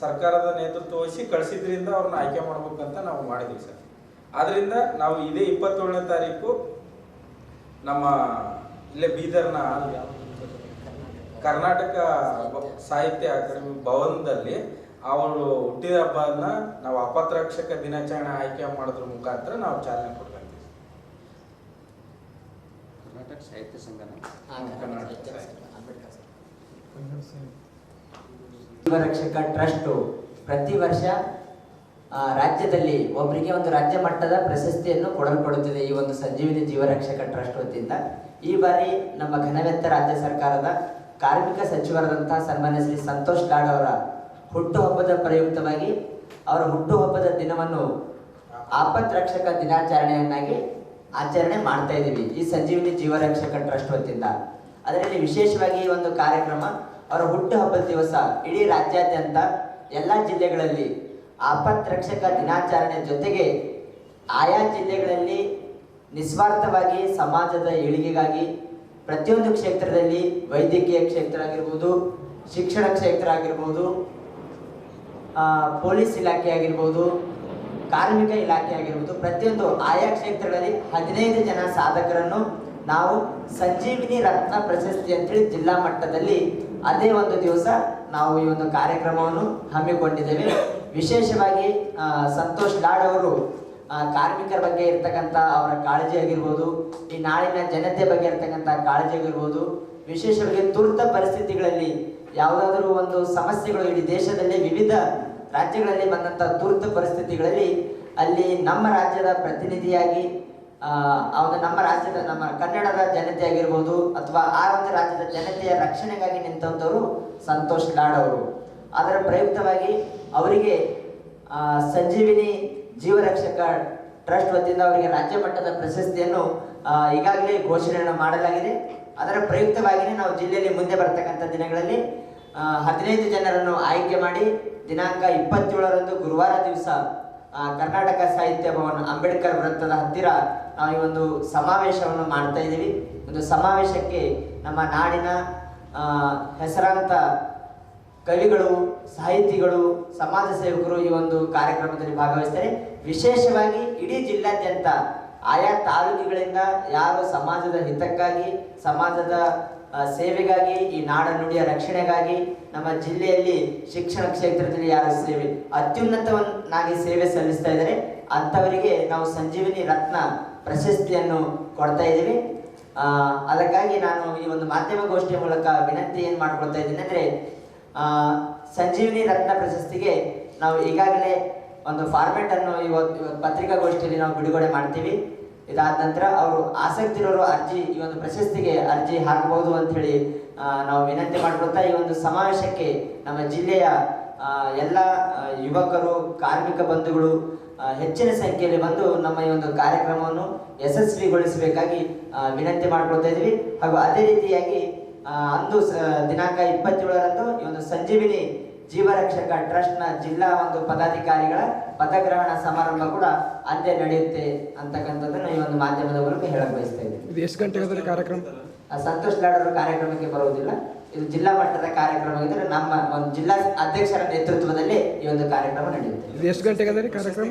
ಸರ್ಕಾರದ ನೇತೃತ್ವ ವಹಿಸಿ ಕಳಿಸಿದ್ರಿಂದ ಅವ್ರನ್ನ ಆಯ್ಕೆ ಮಾಡ್ಬೇಕಂತ ನಾವು ಮಾಡಿದ್ವಿ ಸರ್. ಆದ್ರಿಂದ ನಾವು ಇದೇ ಇಪ್ಪತ್ತೇಳನೇ ತಾರೀಕು ನಮ್ಮ ಇಲ್ಲೇ ಬೀದರ್ನ ಕರ್ನಾಟಕ ಸಾಹಿತ್ಯ ಅಕಾಡೆಮಿ ಭವನದಲ್ಲಿ ಅವರು ಹುಟ್ಟಿದ ಹಬ್ಬನ ನಾವು ಅಪತ್ರಕ್ಷಕ ದಿನಾಚರಣೆ ಆಯ್ಕೆ ಮಾಡೋದ್ರ ಮುಖಾಂತರ ನಾವು ಚಾಲನೆ ಕೊಡ್ಕೊಂತೀವಿ ಕರ್ನಾಟಕ ಸಾಹಿತ್ಯ ಸಂಘ ರಕ್ಷಕ ಜೀವರಕ್ಷಕ ಟ್ರಸ್ಟು ಪ್ರತಿ ವರ್ಷ ಆ, ರಾಜ್ಯದಲ್ಲಿ ಒಬ್ಬರಿಗೆ ಒಂದು ರಾಜ್ಯ ಮಟ್ಟದ ಪ್ರಶಸ್ತಿಯನ್ನು ಕೊಡಲ್ಪಡುತ್ತಿದೆ ಈ ಒಂದು ಸಂಜೀವಿನಿ ಜೀವರಕ್ಷಕ ಟ್ರಸ್ಟ್ ವತಿಯಿಂದ. ಈ ಬಾರಿ ನಮ್ಮ ಘನವೆತ್ತ ರಾಜ್ಯ ಸರ್ಕಾರದ ಕಾರ್ಮಿಕ ಸಚಿವರಾದಂತಹ ಸನ್ಮಾನ್ಯ ಶ್ರೀ ಸಂತೋಷ್ ಲಾಡ್ ಅವರ ಹುಟ್ಟುಹಬ್ಬದ ಪ್ರಯುಕ್ತವಾಗಿ ಅವರ ಹುಟ್ಟುಹಬ್ಬದ ದಿನವನ್ನು ಆಪತ್ ರಕ್ಷಕ ದಿನಾಚರಣೆಯನ್ನಾಗಿ ಆಚರಣೆ ಮಾಡ್ತಾ ಇದ್ದೀವಿ. ಈ ಸಂಜೀವಿನಿ ಜೀವರಕ್ಷಕ ಟ್ರಸ್ಟ್ ವತಿಯಿಂದ. ಅದರಲ್ಲಿ ವಿಶೇಷವಾಗಿ ಈ ಒಂದು ಕಾರ್ಯಕ್ರಮ ಅವರ ಹುಟ್ಟುಹಬ್ಬದ ದಿವಸ ಇಡೀ ರಾಜ್ಯಾದ್ಯಂತ ಎಲ್ಲ ಜಿಲ್ಲೆಗಳಲ್ಲಿ ಆಪತ್ ರಕ್ಷಕ ದಿನಾಚರಣೆ ಜೊತೆಗೆ ಆಯಾ ಜಿಲ್ಲೆಗಳಲ್ಲಿ ನಿಸ್ವಾರ್ಥವಾಗಿ ಸಮಾಜದ ಏಳಿಗೆಗಾಗಿ ಪ್ರತಿಯೊಂದು ಕ್ಷೇತ್ರದಲ್ಲಿ ವೈದ್ಯಕೀಯ ಕ್ಷೇತ್ರ ಆಗಿರ್ಬೋದು, ಶಿಕ್ಷಣ ಕ್ಷೇತ್ರ ಆಗಿರ್ಬೋದು ಪೊಲೀಸ್ ಇಲಾಖೆ ಆಗಿರ್ಬೋದು, ಕಾರ್ಮಿಕ ಇಲಾಖೆ ಆಗಿರ್ಬೋದು, ಪ್ರತಿಯೊಂದು ಆಯಾ ಕ್ಷೇತ್ರಗಳಲ್ಲಿ ಹದಿನೈದು ಜನ ಸಾಧಕರನ್ನು ನಾವು ಸಂಜೀವಿನಿ ರತ್ನ ಪ್ರಶಸ್ತಿ ಅಂತೇಳಿ ಜಿಲ್ಲಾ ಮಟ್ಟದಲ್ಲಿ ಅದೇ ಒಂದು ದಿವಸ ನಾವು ಈ ಒಂದು ಕಾರ್ಯಕ್ರಮವನ್ನು ಹಮ್ಮಿಕೊಂಡಿದ್ದೇವೆ. ವಿಶೇಷವಾಗಿ ಸಂತೋಷ್ ಲಾಡ್ ಅವರು ಕಾರ್ಮಿಕರ ಬಗ್ಗೆ ಇರ್ತಕ್ಕಂಥ ಅವರ ಕಾಳಜಿ ಆಗಿರ್ಬೋದು, ಈ ನಾಡಿನ ಜನತೆ ಬಗ್ಗೆ ಇರ್ತಕ್ಕಂಥ ಕಾಳಜಿ ಆಗಿರ್ಬೋದು, ವಿಶೇಷವಾಗಿ ತುರ್ತ ಪರಿಸ್ಥಿತಿಗಳಲ್ಲಿ ಯಾವುದಾದರೂ ಒಂದು ಸಮಸ್ಯೆಗಳು ಇಡೀ ದೇಶದಲ್ಲಿ ವಿವಿಧ ರಾಜ್ಯಗಳಲ್ಲಿ ಬಂದಂಥ ತುರ್ತು ಪರಿಸ್ಥಿತಿಗಳಲ್ಲಿ ಅಲ್ಲಿ ನಮ್ಮ ರಾಜ್ಯದ ಪ್ರತಿನಿಧಿಯಾಗಿ ಒಂದು ನಮ್ಮ ರಾಜ್ಯದ, ನಮ್ಮ ಕನ್ನಡದ ಜನತೆ ಆಗಿರ್ಬೋದು ಅಥವಾ ಆ ಒಂದು ರಾಜ್ಯದ ಜನತೆಯ ರಕ್ಷಣೆಗಾಗಿ ನಿಂತವರು ಸಂತೋಷ್ ಲಾಡ್ ಅವರು. ಅದರ ಪ್ರಯುಕ್ತವಾಗಿ ಅವರಿಗೆ ಸಂಜೀವಿನಿ ಜೀವರಕ್ಷಕ ಟ್ರಸ್ಟ್ ವತಿಯಿಂದ ಅವರಿಗೆ ರಾಜ್ಯ ಮಟ್ಟದ ಪ್ರಶಸ್ತಿಯನ್ನು ಈಗಾಗಲೇ ಘೋಷಣೆಯನ್ನು ಮಾಡಲಾಗಿದೆ. ಅದರ ಪ್ರಯುಕ್ತವಾಗಿಯೇ ನಾವು ಜಿಲ್ಲೆಯಲ್ಲಿ ಮುಂದೆ ಬರ್ತಕ್ಕಂಥ ದಿನಗಳಲ್ಲಿ ಹದಿನೈದು ಜನರನ್ನು ಆಯ್ಕೆ ಮಾಡಿ ದಿನಾಂಕ ಇಪ್ಪತ್ತೇಳರಂದು ಗುರುವಾರ ದಿವಸ ಕರ್ನಾಟಕ ಸಾಹಿತ್ಯ ಭವನ ಅಂಬೇಡ್ಕರ್ ವೃತ್ತದ ಹತ್ತಿರ ನಾವು ಈ ಒಂದು ಸಮಾವೇಶವನ್ನು ಮಾಡ್ತಾ ಇದ್ದೀವಿ. ಒಂದು ಸಮಾವೇಶಕ್ಕೆ ನಮ್ಮ ನಾಡಿನ ಹೆಸರಾಂತ ಕವಿಗಳು, ಸಾಹಿತಿಗಳು, ಸಮಾಜ ಸೇವಕರು ಈ ಒಂದು ಕಾರ್ಯಕ್ರಮದಲ್ಲಿ ಭಾಗವಹಿಸ್ತಾರೆ. ವಿಶೇಷವಾಗಿ ಇಡೀ ಜಿಲ್ಲಾದ್ಯಂತ ಆಯಾ ತಾಲೂಕುಗಳಿಂದ ಯಾರು ಸಮಾಜದ ಹಿತಕ್ಕಾಗಿ, ಸಮಾಜದ ಸೇವೆಗಾಗಿ, ಈ ನಾಡ ನುಡಿಯ ರಕ್ಷಣೆಗಾಗಿ ನಮ್ಮ ಜಿಲ್ಲೆಯಲ್ಲಿ ಶಿಕ್ಷಣ ಕ್ಷೇತ್ರದಲ್ಲಿ ಯಾರು ಸೇವೆ ಅತ್ಯುನ್ನತವನ್ನಾಗಿ ಸೇವೆ ಸಲ್ಲಿಸ್ತಾ ಇದ್ದಾರೆ. ಅಂಥವರಿಗೆ ನಾವು ಸಂಜೀವಿನಿ ರತ್ನ ಪ್ರಶಸ್ತಿಯನ್ನು ಕೊಡ್ತಾ ಇದ್ದೀವಿ. ಅದಕ್ಕಾಗಿ ನಾನು ಈ ಒಂದು ಮಾಧ್ಯಮ ಗೋಷ್ಠಿಯ ಮೂಲಕ ವಿನಂತಿ ಏನು ಮಾಡ್ಕೊಳ್ತಾ ಇದ್ದೀನಿ ಅಂದರೆ ಸಂಜೀವಿನಿ ರತ್ನ ಪ್ರಶಸ್ತಿಗೆ ನಾವು ಈಗಾಗಲೇ ಒಂದು ಫಾರ್ಮೆಟ್ ಅನ್ನು ಇವತ್ತು ಪತ್ರಿಕಾಗೋಷ್ಠಿಯಲ್ಲಿ ನಾವು ಬಿಡುಗಡೆ ಮಾಡ್ತೀವಿ. ಇದಾದ ನಂತರ ಅವರು ಆಸಕ್ತಿ ಇರೋರು ಅರ್ಜಿ, ಈ ಒಂದು ಪ್ರಶಸ್ತಿಗೆ ಅರ್ಜಿ ಹಾಕಬಹುದು ಅಂತ ಹೇಳಿ ನಾವು ವಿನಂತಿ ಮಾಡ್ಕೊಳ್ತಾ ಈ ಒಂದು ಸಮಾವೇಶಕ್ಕೆ ನಮ್ಮ ಜಿಲ್ಲೆಯ ಎಲ್ಲ ಯುವಕರು, ಕಾರ್ಮಿಕ ಬಂಧುಗಳು ಹೆಚ್ಚಿನ ಸಂಖ್ಯೆಯಲ್ಲಿ ಬಂದು ನಮ್ಮ ಈ ಒಂದು ಕಾರ್ಯಕ್ರಮವನ್ನು ಯಶಸ್ವಿಗೊಳಿಸಬೇಕಾಗಿ ವಿನಂತಿ ಮಾಡ್ಕೊಳ್ತಾ ಇದ್ವಿ ಹಾಗೂ ಅದೇ ರೀತಿಯಾಗಿ ಅಂದು ದಿನಾಂಕ ಇಪ್ಪತ್ತೇಳರಂದು ಈ ಒಂದು ಸಂಜೀವಿನಿ ಜೀವರಕ್ಷಕ ಟ್ರಸ್ಟ್ನ ಜಿಲ್ಲಾ ಒಂದು ಪದಾಧಿಕಾರಿಗಳ ಪದಗ್ರಹಣ ಸಮಾರಂಭ ಕೂಡ ಅಲ್ಲೇ ನಡೆಯುತ್ತೆ ಅಂತಕ್ಕಂಥದ್ದನ್ನು ಈ ಒಂದು ಮಾಧ್ಯಮದ ಮೂಲಕ ಹೇಳಕ್ ಬಯಸ್ತಾ ಇದ್ದೀನಿ ಇದು ಎಷ್ಟು ಗಂಟೆ ಅದರ ಕಾರ್ಯಕ್ರಮ? ಆ, ಸಂತೋಷ್ ಲಾಡ್ ಕಾರ್ಯಕ್ರಮಕ್ಕೆ ಬರುವುದಿಲ್ಲ. ಇದು ಜಿಲ್ಲಾ ಮಟ್ಟದ ಕಾರ್ಯಕ್ರಮ ಇದ್ದರೆ ನಮ್ಮ ಒಂದು ಜಿಲ್ಲಾ ಅಧ್ಯಕ್ಷರ ನೇತೃತ್ವದಲ್ಲಿ ಈ ಒಂದು ಕಾರ್ಯಕ್ರಮ ನಡೆಯುತ್ತೆ. ಇದು ಎಷ್ಟು ಗಂಟೆಗೆ ಅದರ ಕಾರ್ಯಕ್ರಮ?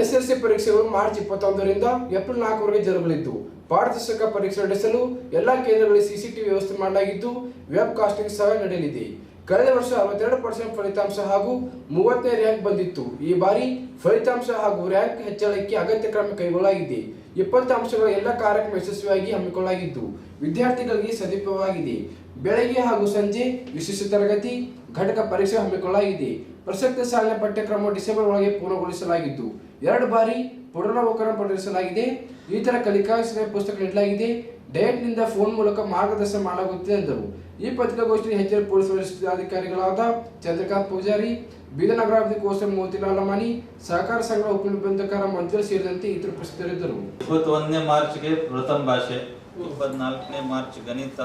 ಎಸ್ ಎಲ್ ಸಿ ಪರೀಕ್ಷೆಗಳು ಮಾರ್ಚ್ ಇಪ್ಪತ್ತೊಂದರಿಂದ ಏಪ್ರಿಲ್ ನಾಲ್ಕರವರೆಗೆ ಜರುಗಲಿದ್ದು. ಪಾರದರ್ಶಕ ಪರೀಕ್ಷೆ ನಡೆಸಲು ಎಲ್ಲಾ ಕೇಂದ್ರಗಳಲ್ಲಿ ಸಿಸಿಟಿವಿ ವ್ಯವಸ್ಥೆ ಮಾಡಲಾಗಿದ್ದು ವೆಬ್ ಕಾಸ್ಟಿಂಗ್ ಸಹ ನಡೆಯಲಿದೆ. ಕಳೆದ ವರ್ಷ ಅರವತ್ತೆರಡು ಪರ್ಸೆಂಟ್ ಫಲಿತಾಂಶ ಹಾಗೂ ಮೂವತ್ತನೇ ರ್ಯಾಂಕ್ ಬಂದಿತ್ತು. ಈ ಬಾರಿ ಫಲಿತಾಂಶ ಹಾಗೂ ರ್ಯಾಂಕ್ ಹೆಚ್ಚಳಕ್ಕೆ ಅಗತ್ಯ ಕ್ರಮ ಕೈಗೊಳ್ಳಲಾಗಿದೆ. ಇಪ್ಪತ್ತು ಅಂಶಗಳ ಎಲ್ಲ ಕಾರ್ಯಕ್ರಮ ಯಶಸ್ವಿಯಾಗಿ ಹಮ್ಮಿಕೊಳ್ಳಲಾಗಿದ್ದು, ವಿದ್ಯಾರ್ಥಿಗಳಿಗೆ ಸದುಪಯೋಗವಾಗಿದೆ ಬೆಳಗ್ಗೆ ಹಾಗೂ ಸಂಜೆ ವಿಶೇಷ ತರಗತಿ, ಘಟಕ ಪರೀಕ್ಷೆ ಹಮ್ಮಿಕೊಳ್ಳಲಾಗಿದೆ. ಪ್ರಸಕ್ತ ಸಾಲಿನ ಪಠ್ಯಕ್ರಮ ಡಿಸೆಂಬರ್ ಒಳಗೆ ಪೂರ್ಣಗೊಳಿಸಲಾಗಿದ್ದು, ಎರಡು ಬಾರಿ ಪುನರಾವಕರಣ ಪಡಿಸಲಾಗಿದೆ. ಈ ತರ ಕಲಿಕಾ ಪುಸ್ತಕ ನೀಡಲಾಗಿದೆ ಡಯಟ್ನಿಂದ ಫೋನ್ ಮೂಲಕ ಮಾರ್ಗದರ್ಶನ ಮಾಡಲಾಗುತ್ತಿದೆ ಎಂದರು. ಈ ಪತ್ರಿಕಾಗೋಷ್ಠಿ ಹೆಚ್ಚಿನ ಪೊಲೀಸ್ ವರಿಷ್ಠಾಧಿಕಾರಿಗಳಾದ ಚಂದ್ರಕಾಂತ್ ಪೂಜಾರಿ ಬೀದರ್ ನಗರಾಭಿವೃದ್ಧಿ ಕೋಶ ಮೋತಿಲಾಲ್ ಅಮಾನಿ, ಸಹಕಾರ ಸಂಘದ ಉಪನಿಬಂಧಕರ ಮಂತ್ರಿ ಸೇರಿದಂತೆ ಇತರ ಉಪಸ್ಥಿತರಿದ್ದರು. ಇಪ್ಪತ್ತೊಂದನೇ ಮಾರ್ಚ್ಗೆ ಪ್ರಥಮ ಭಾಷೆ, ಇಪ್ಪತ್ನಾಲ್ಕನೇ ಮಾರ್ಚ್ ಗಣಿತ,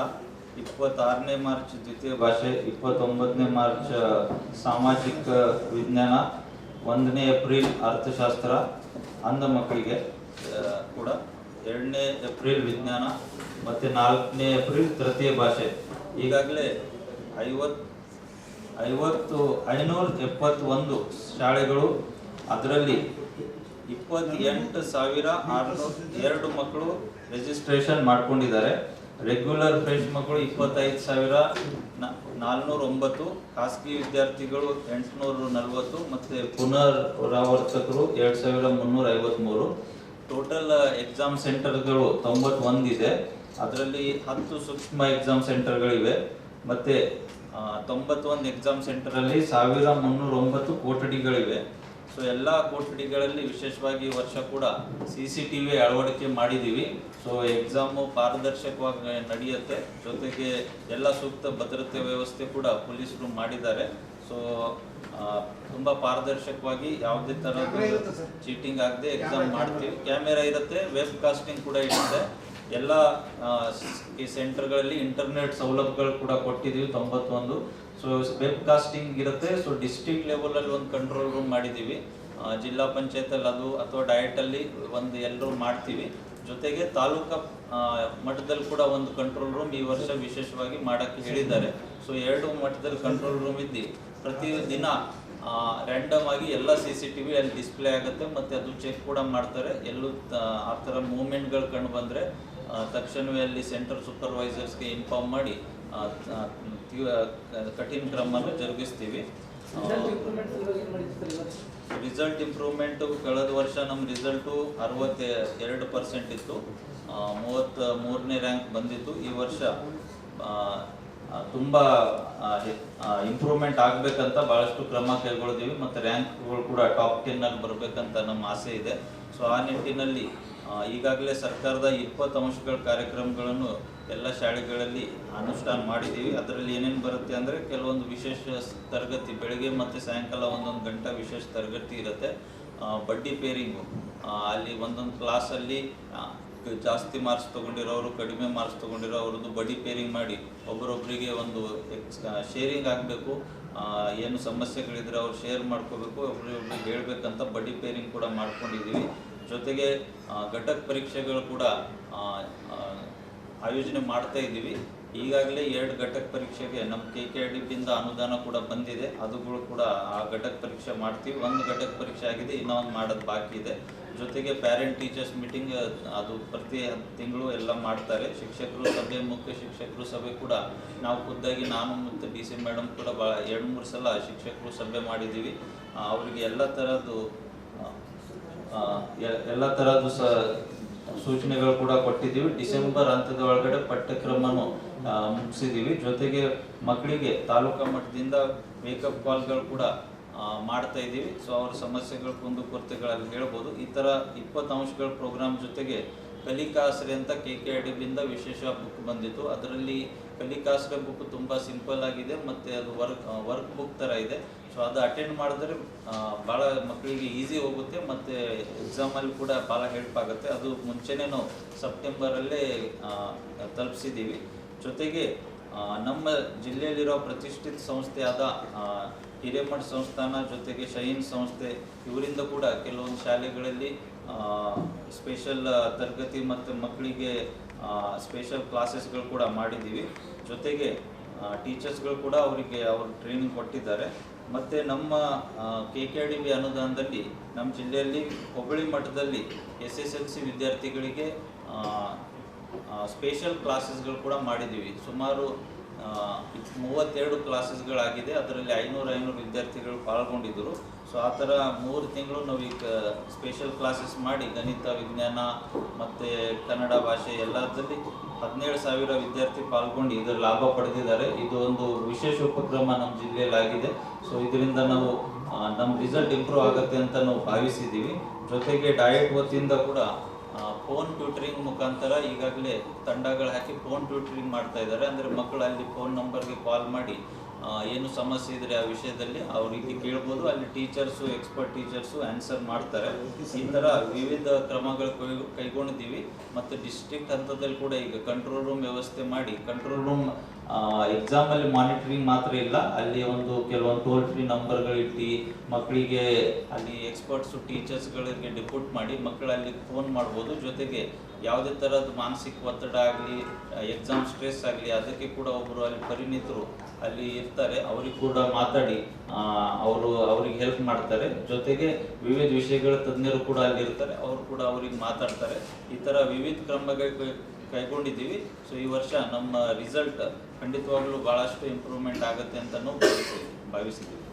ಇಪ್ಪತ್ತಾರನೇ ಮಾರ್ಚ್ ದ್ವಿತೀಯ ಭಾಷೆ, ಇಪ್ಪತ್ತೊಂಬತ್ತನೇ ಮಾರ್ಚ್ ಸಾಮಾಜಿಕ ವಿಜ್ಞಾನ, ಒಂದನೇ ಏಪ್ರಿಲ್ ಅರ್ಥಶಾಸ್ತ್ರ, ಅಂಧ ಮಕ್ಕಳಿಗೆ ಕೂಡ ಎರಡನೇ ಏಪ್ರಿಲ್ ವಿಜ್ಞಾನ ಮತ್ತು ನಾಲ್ಕನೇ ಏಪ್ರಿಲ್ ತೃತೀಯ ಭಾಷೆ. ಈಗಾಗಲೇ ಐವತ್ತು ಐವತ್ತು, ಐನೂರ ಎಪ್ಪತ್ತೊಂದು ಶಾಲೆಗಳು ಅದರಲ್ಲಿ ಇಪ್ಪತ್ತೆಂಟು ಸಾವಿರ ಆರುನೂರ ಎರಡು ಮಕ್ಕಳು ರಿಜಿಸ್ಟ್ರೇಷನ್ ಮಾಡ್ಕೊಂಡಿದ್ದಾರೆ. ರೆಗ್ಯುಲರ್ ಫ್ರೆಶ್ ಮಕ್ಕಳು ಇಪ್ಪತ್ತೈದು ಸಾವಿರ ನಾಲ್ನೂರ ಒಂಬತ್ತು, ಖಾಸಗಿ ವಿದ್ಯಾರ್ಥಿಗಳು ಎಂಟುನೂರ ನಲವತ್ತು ಮತ್ತು ಪುನರಾವರ್ತಕರು ಎರಡು ಸಾವಿರ ಮುನ್ನೂರ ಐವತ್ತ್ಮೂರು ಟೋಟಲ್ ಎಕ್ಸಾಮ್ ಸೆಂಟರ್ಗಳು ತೊಂಬತ್ತೊಂದಿದೆ ಅದರಲ್ಲಿ ಹತ್ತು ಸೂಕ್ಷ್ಮ ಎಕ್ಸಾಮ್ ಸೆಂಟರ್ಗಳಿವೆ ಮತ್ತು ತೊಂಬತ್ತೊಂದು ಎಕ್ಸಾಮ್ ಸೆಂಟರಲ್ಲಿ ಸಾವಿರ ಮುನ್ನೂರ ಒಂಬತ್ತು ಕೊಠಡಿಗಳಿವೆ. ಸೊ ಎಲ್ಲ ಕೊಠಡಿಗಳಲ್ಲಿ ವಿಶೇಷವಾಗಿ ವರ್ಷ ಕೂಡ ಸಿ ಸಿ ಟಿ ವಿ ಅಳವಡಿಕೆ ಮಾಡಿದ್ದೀವಿ. ಸೊ ಎಕ್ಸಾಮು ಪಾರದರ್ಶಕವಾಗಿ ನಡೆಯುತ್ತೆ. ಜೊತೆಗೆ ಎಲ್ಲ ಸೂಕ್ತ ಭದ್ರತೆ ವ್ಯವಸ್ಥೆ ಕೂಡ ಪೊಲೀಸರು ಮಾಡಿದ್ದಾರೆ. ಸೊ ತುಂಬ ಪಾರದರ್ಶಕವಾಗಿ ಯಾವುದೇ ಥರದ ಚೀಟಿಂಗ್ ಆಗದೆ ಎಕ್ಸಾಮ್ ಮಾಡ್ತೀವಿ. ಕ್ಯಾಮೆರಾ ಇರುತ್ತೆ ವೆಬ್ ಕಾಸ್ಟಿಂಗ್ ಕೂಡ ಇರುತ್ತೆ. ಎಲ್ಲ ಈ ಸೆಂಟರ್ಗಳಲ್ಲಿ ಇಂಟರ್ನೆಟ್ ಸೌಲಭ್ಯಗಳು ಕೂಡ ಕೊಟ್ಟಿದ್ದೀವಿ ತೊಂಬತ್ತೊಂದು. ಸೊ ವೆಬ್ ಕಾಸ್ಟಿಂಗ್ ಇರುತ್ತೆ. ಸೊ ಡಿಸ್ಟ್ರಿಕ್ಟ್ ಲೆವೆಲಲ್ಲಿ ಒಂದು ಕಂಟ್ರೋಲ್ ರೂಮ್ ಮಾಡಿದ್ದೀವಿ. ಜಿಲ್ಲಾ ಪಂಚಾಯತಲ್ಲಿ ಅದು ಅಥವಾ ಡಯಟಲ್ಲಿ ಒಂದು ಎಲ್ಲರೂ ಮಾಡ್ತೀವಿ. ಜೊತೆಗೆ ತಾಲೂಕಾ ಮಟ್ಟದಲ್ಲಿ ಕೂಡ ಒಂದು ಕಂಟ್ರೋಲ್ ರೂಮ್ ಈ ವರ್ಷ ವಿಶೇಷವಾಗಿ ಮಾಡಕ್ಕೆ ಹೇಳಿದ್ದಾರೆ. ಸೊ ಎರಡು ಮಟ್ಟದಲ್ಲಿ ಕಂಟ್ರೋಲ್ ರೂಮ್ ಇದ್ದು ಪ್ರತಿ ದಿನ ರ್ಯಾಂಡಮ್ ಆಗಿ ಎಲ್ಲ ಸಿ ಸಿ ಟಿ ವಿ ಅಲ್ಲಿ ಡಿಸ್ಪ್ಲೇ ಆಗುತ್ತೆ. ಮತ್ತು ಅದು ಚೆಕ್ ಕೂಡ ಮಾಡ್ತಾರೆ. ಎಲ್ಲೂ ಆ ಥರ ಮೂಮೆಂಟ್ಗಳು ಕಂಡು ಬಂದರೆ ತಕ್ಷಣವೇ ಅಲ್ಲಿ ಸೆಂಟರ್ ಸೂಪರ್ವೈಸರ್ಸ್ಗೆ ಇನ್ಫಾರ್ಮ್ ಮಾಡಿ ಕಠಿಣ ಕ್ರಮವನ್ನು ಜರುಗಿಸ್ತೀವಿ. ರಿಸಲ್ಟ್ ಇಂಪ್ರೂವ್ಮೆಂಟು ಕಳೆದ ವರ್ಷ ನಮ್ಮ ರಿಸಲ್ಟು ಅರವತ್ತೆ ಎರಡು ಪರ್ಸೆಂಟ್ ಇತ್ತು ಮೂವತ್ತ ಮೂರನೇ ರ್ಯಾಂಕ್ ಬಂದಿತ್ತು. ಈ ವರ್ಷ ತುಂಬ ಇಂಪ್ರೂವ್ಮೆಂಟ್ ಆಗಬೇಕಂತ ಭಾಳಷ್ಟು ಕ್ರಮ ಕೈಗೊಳ್ತೀವಿ ಮತ್ತು ರ್ಯಾಂಕ್ಗಳು ಕೂಡ ಟಾಪ್ ಟೆನ್ನಲ್ಲಿ ಬರಬೇಕಂತ ನಮ್ಮ ಆಸೆ ಇದೆ. ಸೊ ಆ ನಿಟ್ಟಿನಲ್ಲಿ ಈಗಾಗಲೇ ಸರ್ಕಾರದ ಇಪ್ಪತ್ತು ಅಂಶಗಳ ಕಾರ್ಯಕ್ರಮಗಳನ್ನು ಎಲ್ಲ ಶಾಲೆಗಳಲ್ಲಿ ಅನುಷ್ಠಾನ ಮಾಡಿದ್ದೀವಿ. ಅದರಲ್ಲಿ ಏನೇನು ಬರುತ್ತೆ ಅಂದರೆ ಕೆಲವೊಂದು ವಿಶೇಷ ತರಗತಿ, ಬೆಳಗ್ಗೆ ಮತ್ತು ಸಾಯಂಕಾಲ ಒಂದೊಂದು ಗಂಟೆ ವಿಶೇಷ ತರಗತಿ ಇರುತ್ತೆ. ಬಡ್ಡಿ ಪೇರಿಂಗು ಅಲ್ಲಿ ಒಂದೊಂದು ಕ್ಲಾಸಲ್ಲಿ ಜಾಸ್ತಿ ಮಾರ್ಕ್ಸ್ ತೊಗೊಂಡಿರೋರು, ಕಡಿಮೆ ಮಾರ್ಕ್ಸ್ ತೊಗೊಂಡಿರೋ ಅವ್ರದ್ದು ಬಡಿ ಪೇರಿಂಗ್ ಮಾಡಿ ಒಬ್ಬರೊಬ್ಬರಿಗೆ ಒಂದು ಶೇರಿಂಗ್ ಆಗಬೇಕು. ಏನು ಸಮಸ್ಯೆಗಳಿದ್ರೆ ಅವ್ರು ಶೇರ್ ಮಾಡ್ಕೋಬೇಕು ಒಬ್ಬರಿಗೊಬ್ರಿಗೆ ಹೇಳ್ಬೇಕಂತ ಬಡಿ ಪೇರಿಂಗ್ ಕೂಡ ಮಾಡ್ಕೊಂಡಿದ್ದೀವಿ. ಜೊತೆಗೆ ಘಟಕ ಪರೀಕ್ಷೆಗಳು ಕೂಡ ಆಯೋಜನೆ ಮಾಡ್ತಾ ಇದ್ದೀವಿ. ಈಗಾಗಲೇ ಎರಡು ಘಟಕ ಪರೀಕ್ಷೆಗೆ ನಮ್ಮ ಕೆ ಕೆ ಡಿ ಪಿಯಿಂದ ಅನುದಾನ ಕೂಡ ಬಂದಿದೆ. ಅದುಗಳು ಕೂಡ ಆ ಘಟಕ ಪರೀಕ್ಷೆ ಮಾಡ್ತೀವಿ. ಒಂದು ಘಟಕ ಪರೀಕ್ಷೆ ಆಗಿದೆ, ಇನ್ನೊಂದು ಮಾಡೋದು ಬಾಕಿ ಇದೆ. ಜೊತೆಗೆ ಪ್ಯಾರೆಂಟ್ ಟೀಚರ್ಸ್ ಮೀಟಿಂಗ್ ಅದು ಪ್ರತಿ ತಿಂಗಳು ಎಲ್ಲ ಮಾಡ್ತಾರೆ. ಶಿಕ್ಷಕರು ಸಭೆ, ಮುಖ್ಯ ಶಿಕ್ಷಕರು ಸಭೆ ಕೂಡ ನಾವು ಖುದ್ದಾಗಿ ನಾನು ಮತ್ತು ಡಿ ಸಿ ಮೇಡಮ್ ಕೂಡ ಭಾಳ ಎರಡು, ಮೂರು ಸಲ ಶಿಕ್ಷಕರು ಸಭೆ ಮಾಡಿದ್ದೀವಿ. ಅವರಿಗೆ ಎಲ್ಲ ಥರದ್ದು ಎಲ್ಲ ಥರದ್ದು ಸ, ಸೂಚನೆಗಳು ಕೂಡ ಕೊಟ್ಟಿದ್ದೀವಿ. ಡಿಸೆಂಬರ್ ಹಂತದ ಒಳಗಡೆ ಪಠ್ಯಕ್ರಮನು ಮುಗಿಸಿದ್ದೀವಿ. ಜೊತೆಗೆ ಮಕ್ಕಳಿಗೆ ತಾಲೂಕಾ ಮಟ್ಟದಿಂದ ಮೇಕಪ್ ಕಾಲ್ಗಳು ಕೂಡ ಮಾಡ್ತಾ ಇದ್ದೀವಿ. ಸೊ ಅವ್ರ ಸಮಸ್ಯೆಗಳ ಕುಂದುಕೊರತೆಗಳಲ್ಲಿ ಹೇಳ್ಬೋದು. ಈ ಥರ ಇಪ್ಪತ್ತು ಅಂಶಗಳ ಪ್ರೋಗ್ರಾಮ್ ಜೊತೆಗೆ ಕಲಿಕಾಸರಿ ಅಂತ ಕೆ ಕೆ ಅಡಿಬಿಂದ ವಿಶೇಷ ಬುಕ್ ಬಂದಿತ್ತು. ಅದರಲ್ಲಿ ಕಲಿಕಾಸರಿ ಬುಕ್ ತುಂಬ ಸಿಂಪಲ್ ಆಗಿದೆ ಮತ್ತು ಅದು ವರ್ಕ್ ವರ್ಕ್ ಬುಕ್ ಥರ ಇದೆ. ಸೊ ಅದು ಅಟೆಂಡ್ ಮಾಡಿದ್ರೆ ಭಾಳ ಮಕ್ಕಳಿಗೆ ಈಸಿ ಹೋಗುತ್ತೆ ಮತ್ತು ಎಕ್ಸಾಮಲ್ಲಿ ಕೂಡ ಭಾಳ ಹೆಲ್ಪ್ ಆಗುತ್ತೆ. ಅದು ಮುಂಚೆನೇ ನಾವು ಸೆಪ್ಟೆಂಬರಲ್ಲೇ ತಲುಪಿಸಿದ್ದೀವಿ. ಜೊತೆಗೆ ನಮ್ಮ ಜಿಲ್ಲೆಯಲ್ಲಿರೋ ಪ್ರತಿಷ್ಠಿತ ಸಂಸ್ಥೆಯಾದ ಹಿರೇಮಠ ಸಂಸ್ಥಾನ ಜೊತೆಗೆ ಶಹೀನ್ ಸಂಸ್ಥೆ, ಇವರಿಂದ ಕೂಡ ಕೆಲವೊಂದು ಶಾಲೆಗಳಲ್ಲಿ ಸ್ಪೆಷಲ್ ತರಗತಿ ಮತ್ತು ಮಕ್ಕಳಿಗೆ ಸ್ಪೆಷಲ್ ಕ್ಲಾಸಸ್ಗಳು ಕೂಡ ಮಾಡಿದ್ದೀವಿ. ಜೊತೆಗೆ ಟೀಚರ್ಸ್ಗಳು ಕೂಡ ಅವರಿಗೆ ಅವರು ಟ್ರೈನಿಂಗ್ ಕೊಟ್ಟಿದ್ದಾರೆ. ಮತ್ತು ನಮ್ಮ ಕೆ ಕೆ ಡಿ ಬಿ ಅನುದಾನದಲ್ಲಿ ನಮ್ಮ ಜಿಲ್ಲೆಯಲ್ಲಿ ಹುಬ್ಬಳ್ಳಿ ಮಠದಲ್ಲಿ ಎಸ್ ಎಸ್ ಎಲ್ ಸಿ ವಿದ್ಯಾರ್ಥಿಗಳಿಗೆ ಸ್ಪೆಷಲ್ ಕ್ಲಾಸಸ್ಗಳು ಕೂಡ ಮಾಡಿದ್ದೀವಿ. ಸುಮಾರು ಮೂವತ್ತೆರಡು ಕ್ಲಾಸಸ್ಗಳಾಗಿದೆ ಅದರಲ್ಲಿ ಐನೂರು ಐನೂರು ವಿದ್ಯಾರ್ಥಿಗಳು ಪಾಲ್ಗೊಂಡಿದ್ದರು. ಸೊ ಆ ಥರ ಮೂರು ತಿಂಗಳು ನಾವು ಸ್ಪೆಷಲ್ ಕ್ಲಾಸಸ್ ಮಾಡಿ ಗಣಿತ, ವಿಜ್ಞಾನ ಮತ್ತು ಕನ್ನಡ ಭಾಷೆ ಎಲ್ಲದರಲ್ಲಿ ಹದಿನೇಳು ಸಾವಿರ ವಿದ್ಯಾರ್ಥಿ ಪಾಲ್ಗೊಂಡು ಇದರ ಲಾಭ ಪಡೆದಿದ್ದಾರೆ. ಇದು ಒಂದು ವಿಶೇಷ ಉಪಕ್ರಮ ನಮ್ಮ ಜಿಲ್ಲೆಯಲ್ಲಿ ಆಗಿದೆ ಸೊ ಇದರಿಂದ ನಾವು ನಮ್ಮ ರಿಸಲ್ಟ್ ಇಂಪ್ರೂವ್ ಆಗುತ್ತೆ ಅಂತ ನಾವು ಭಾವಿಸಿದ್ದೀವಿ. ಜೊತೆಗೆ ಡಯಟ್ ವತಿಯಿಂದ ಕೂಡ ಫೋನ್ ಟ್ಯೂಟರಿಂಗ್ ಮುಖಾಂತರ ಈಗಾಗಲೇ ತಂಡಗಳು ಹಾಕಿ ಫೋನ್ ಟ್ಯೂಟರಿಂಗ್ ಮಾಡ್ತಾ ಇದ್ದಾರೆ ಅಂದರೆ ಮಕ್ಕಳು ಅಲ್ಲಿ ಫೋನ್ ನಂಬರ್ಗೆ ಕಾಲ್ ಮಾಡಿ ಏನು ಸಮಸ್ಯೆ ಇದ್ರೆ ಆ ವಿಷಯದಲ್ಲಿ ಅವರಿಗೆ ಕೇಳ್ಬೋದು. ಅಲ್ಲಿ ಟೀಚರ್ಸು ಎಕ್ಸ್ಪರ್ಟ್ ಟೀಚರ್ಸು ಆನ್ಸರ್ ಮಾಡ್ತಾರೆ. ಈ ಥರ ವಿವಿಧ ಕ್ರಮಗಳು ಕೈಗೊಂಡಿದ್ದೀವಿ. ಮತ್ತು ಡಿಸ್ಟ್ರಿಕ್ಟ್ ಹಂತದಲ್ಲಿ ಕೂಡ ಈಗ ಕಂಟ್ರೋಲ್ ರೂಮ್ ವ್ಯವಸ್ಥೆ ಮಾಡಿ ಕಂಟ್ರೋಲ್ ರೂಮ್ ಎಕ್ಸಾಮಲ್ಲಿ ಮಾನಿಟರಿಂಗ್ ಮಾತ್ರ ಇಲ್ಲ. ಅಲ್ಲಿ ಒಂದು ಕೆಲವೊಂದು ಟೋಲ್ ಫ್ರೀ ನಂಬರ್ಗಳಿಟ್ಟು ಮಕ್ಕಳಿಗೆ ಅಲ್ಲಿ ಎಕ್ಸ್ಪರ್ಟ್ಸು ಟೀಚರ್ಸ್ಗಳಿಗೆ ಡಿಪೋರ್ಟ್ ಮಾಡಿ ಮಕ್ಕಳು ಅಲ್ಲಿ ಫೋನ್ ಮಾಡ್ಬೋದು. ಜೊತೆಗೆ ಯಾವುದೇ ಥರದ ಮಾನಸಿಕ ಒತ್ತಡ ಆಗಲಿ ಎಕ್ಸಾಮ್ ಸ್ಟ್ರೆಸ್ ಆಗಲಿ, ಅದಕ್ಕೆ ಕೂಡ ಒಬ್ಬರು ಅಲ್ಲಿ ಪರಿಣಿತರು ಅಲ್ಲಿ ಇರ್ತಾರೆ, ಅವ್ರಿಗೆ ಕೂಡ ಮಾತಾಡಿ ಅವರು ಅವ್ರಿಗೆ ಹೆಲ್ಪ್ ಮಾಡ್ತಾರೆ. ಜೊತೆಗೆ ವಿವಿಧ ವಿಷಯಗಳ ತಜ್ಞರು ಕೂಡ ಅಲ್ಲಿ ಇರ್ತಾರೆ, ಅವರು ಕೂಡ ಅವ್ರಿಗೆ ಮಾತಾಡ್ತಾರೆ. ಈ ಥರ ವಿವಿಧ ಕ್ರಮಗಳು ಕೈಗೊಂಡಿದ್ದೀವಿ. ಸೊ ಈ ವರ್ಷ ನಮ್ಮ ರಿಸಲ್ಟ್ ಖಂಡಿತವಾಗ್ಲೂ ಭಾಳಷ್ಟು ಇಂಪ್ರೂವ್ಮೆಂಟ್ ಆಗುತ್ತೆ ಅಂತ ಭಾವಿಸಿದ್ದೀವಿ